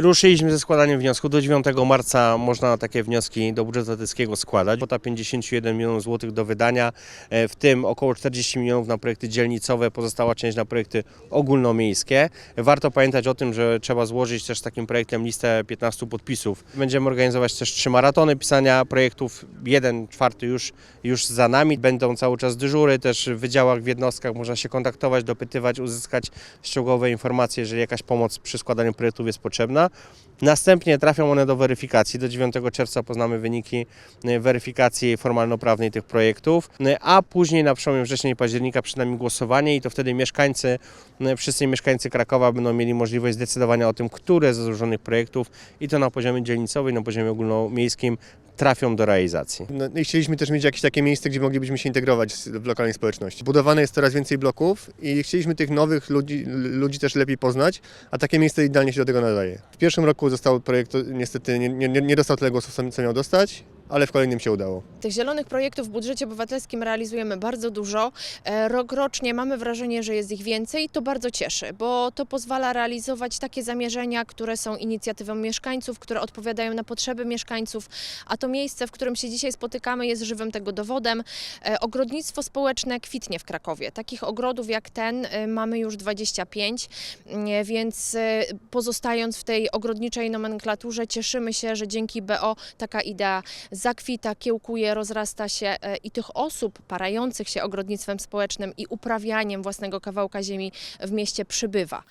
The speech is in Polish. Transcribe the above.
Ruszyliśmy ze składaniem wniosku. Do 9 marca można takie wnioski do budżetu obywatelskiego składać. Kwota 51 milionów złotych do wydania, e, w tym około 40 milionów na projekty dzielnicowe, pozostała część na projekty ogólnomiejskie. Warto pamiętać o tym, że trzeba złożyć też takim projektem listę 15 podpisów. Będziemy organizować też trzy maratony pisania projektów. Jeden czwarty już, już za nami. Będą cały czas dyżury, też w wydziałach, w jednostkach można się kontaktować, dopytywać, uzyskać szczegółowe informacje, jeżeli jakaś pomoc przy składaniu projektów jest potrzebna. Następnie trafią one do weryfikacji. Do 9 czerwca poznamy wyniki e, weryfikacji formalno-prawnej tych projektów, e, a później na przełomie września i października przed nami głosowanie i to wtedy mieszkańcy, e, wszyscy mieszkańcy Krakowa będą mieli możliwość zdecydowania o tym, które ze złożonych projektów i to na poziomie dzielnicowym, na poziomie ogólnomiejskim trafią do realizacji. No, I chcieliśmy też mieć jakieś takie miejsce, gdzie moglibyśmy się integrować w lokalnej społeczności. Budowane jest coraz więcej bloków i chcieliśmy tych nowych ludzi, ludzi też lepiej poznać, a takie miejsce idealnie się do tego nadaje. W pierwszym roku został projekt, niestety nie, nie, nie dostał tyle głosów, co miał dostać, ale w kolejnym się udało. Tych zielonych projektów w budżecie obywatelskim realizujemy bardzo dużo. E, Rok rocznie mamy wrażenie, że jest ich więcej to bardzo cieszy, bo to pozwala realizować takie zamierzenia, które są inicjatywą mieszkańców, które odpowiadają na potrzeby mieszkańców, a to miejsce, w którym się dzisiaj spotykamy jest żywym tego dowodem. E, Ogrodnictwo społeczne kwitnie w Krakowie. Takich ogrodów jak ten e, mamy już 25, nie, więc pozostając w tej ogrodniczej nomenklaturze cieszymy się, że dzięki BO taka idea zakwita, kiełkuje, rozrasta się e, i tych osób parających się ogrodnictwem społecznym i uprawianiem własnego kawałka ziemi w mieście przybywa.